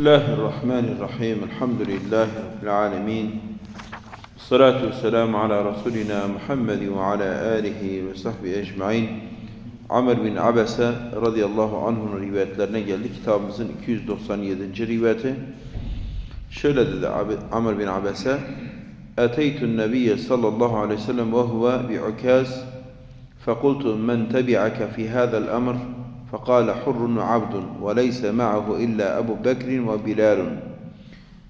الله الرحمن الرحيم. الحمد لله رب العالمين. الصلاة والسلام على رسولنا محمد وعلى آله وصحبه أجمعين. عمر بن عبسة رضي الله عنه روايات لنا جل الكتاب مزن 297 رواية شلد عمر بن عبسة أتيت النبي صلى الله عليه وسلم وهو بعكاز فقلت من تبعك في هذا الأمر فقال حر وعبد وليس معه إلا أبو بكر وبلال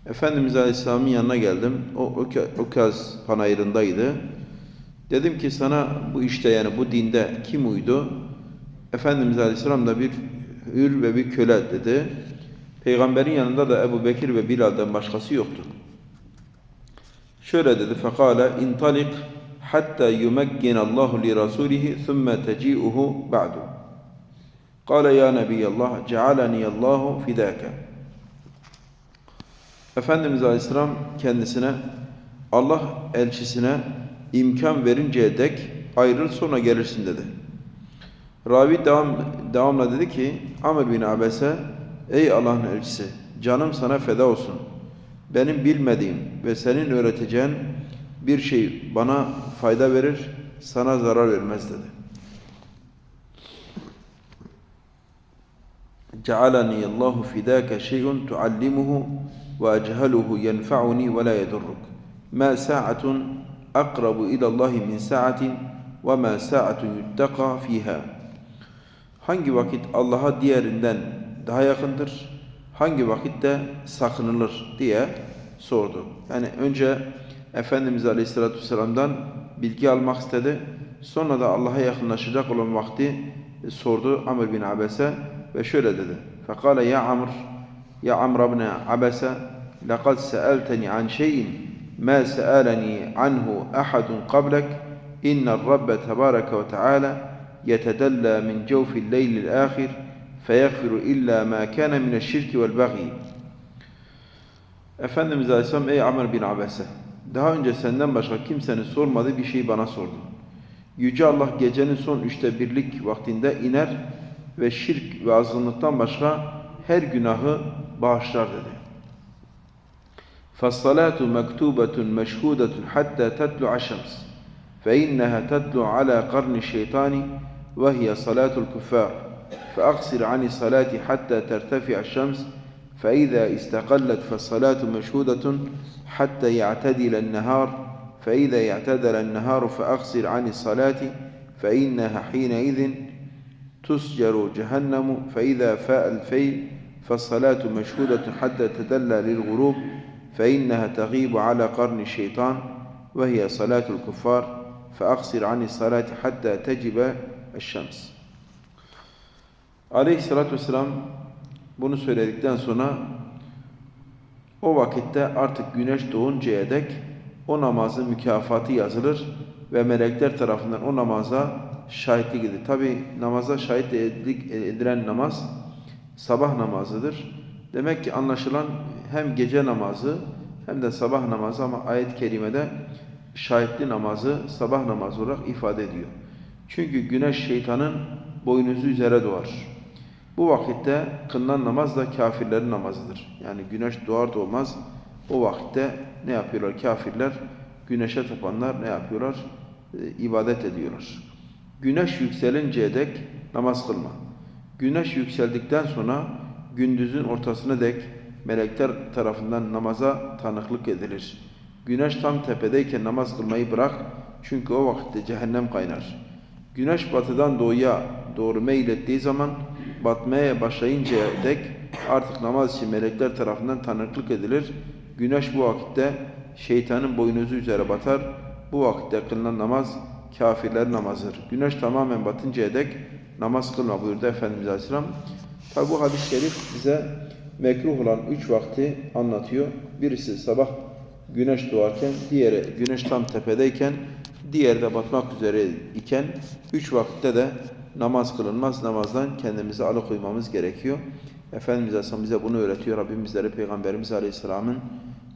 Efendimiz Aleyhisselam'ın yanına geldim. O Uka- Ukaz panayırındaydı. Dedim ki sana bu işte yani bu dinde kim uydu? Efendimiz Aleyhisselam da bir hür ve bir köle dedi. Peygamberin yanında da Ebu Bekir ve Bilal'den başkası yoktu. Şöyle dedi. Fekale intalik hatta yumekkine Allahu li rasulihi thumme teci'uhu ba'du. Kale ya Nebiyallah cealeni Allahu fidâke. Efendimiz Aleyhisselam kendisine Allah elçisine imkan verinceye dek ayrıl sonra gelirsin dedi. Ravi devam, devamla dedi ki Amr bin Abese Ey Allah'ın elçisi canım sana feda olsun. Benim bilmediğim ve senin öğreteceğin bir şey bana fayda verir, sana zarar vermez dedi. جعلني الله فداك شيء تعلمه وأجهله ينفعني ولا يضرك ما ساعة أقرب إلى الله من ساعة وما ساعة يتقى فيها Hangi vakit Allah'a diğerinden daha yakındır? Hangi vakitte sakınılır diye sordu. Yani önce Efendimiz Aleyhisselatü Vesselam'dan bilgi almak istedi. Sonra da Allah'a yakınlaşacak olan vakti sordu Amr bin Abese ve şöyle dedi. Fekale ya Amr ya Amr ibn Abese لقد سألتني عن شيء ما سألني عنه أحد قبلك إن الرب تبارك وتعالى يتدلى من جوف الليل الآخر فيغفر إلا ما كان من الشرك والبغي Efendimiz Aleyhisselam ey Amr bin Abese daha önce senden başka kimsenin sormadığı bir şeyi bana sordun. Yüce Allah gecenin son üçte birlik vaktinde iner ve şirk ve azgınlıktan başka her günahı bağışlar dedi. فَالصَّلَاةُ مَكْتُوبَةٌ مَشْهُودَةٌ حَتَّى تَطْلُعَ الشَّمْسِ فإنها تتلو على قرن الشيطان وهي صلاة الكفار فأقصر عن الصلاة حتى ترتفع الشمس فإذا استقلت فالصلاة مشهودة حتى يعتدل النهار فإذا اعتدل النهار فأقصر عن الصلاة فإنها حينئذ تسجر جهنم فإذا فاء الفيل فالصلاة مشهودة حتى تدلى للغروب فإنها تغيب على قرن الشيطان وهي صلاة الكفار فأقصر عن الصلاة حتى تجب الشمس Aleyhissalatü vesselam bunu söyledikten sonra o vakitte artık güneş doğuncaya dek o namazın mükafatı yazılır ve melekler tarafından o namaza şahitlik edilir. Tabi namaza şahit edilen namaz sabah namazıdır. Demek ki anlaşılan hem gece namazı hem de sabah namazı ama ayet-i kerimede şahitli namazı sabah namazı olarak ifade ediyor. Çünkü güneş şeytanın boynuzu üzere doğar. Bu vakitte kılınan namaz da kafirlerin namazıdır. Yani güneş doğar doğmaz o vakitte ne yapıyorlar kafirler? Güneşe tapanlar ne yapıyorlar? Ee, ibadet ediyorlar. Güneş yükselinceye dek namaz kılma. Güneş yükseldikten sonra gündüzün ortasına dek melekler tarafından namaza tanıklık edilir. Güneş tam tepedeyken namaz kılmayı bırak çünkü o vakitte cehennem kaynar. Güneş batıdan doğuya doğru meylettiği zaman batmaya başlayıncaya dek artık namaz için melekler tarafından tanıklık edilir. Güneş bu vakitte şeytanın boynuzu üzere batar. Bu vakitte kılınan namaz kafirlerin namazıdır. Güneş tamamen batıncaya dek namaz kılma buyurdu Efendimiz Aleyhisselam. Tabi bu hadis-i şerif bize mekruh olan üç vakti anlatıyor. Birisi sabah güneş doğarken, diğeri güneş tam tepedeyken, diğeri de batmak üzere iken üç vakitte de namaz kılınmaz. Namazdan kendimizi alıkoymamız gerekiyor. Efendimiz Aleyhisselam bize bunu öğretiyor. Rabbim bizlere Peygamberimiz Aleyhisselam'ın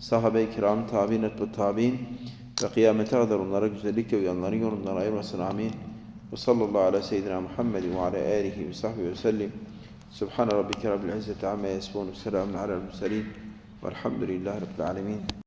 sahabe-i kiram, tabi'in etbu tabi'in ve kıyamete kadar onlara güzellikle uyanların yorumlarına ayırmasın. Amin. Ve sallallahu ala seyyidina Muhammed ve ala alihi ve sahbihi ve sellim. Subhane rabbike rabbil izzeti amma yasifun. Selamun alel murselin. Velhamdülillahi rabbil alemin.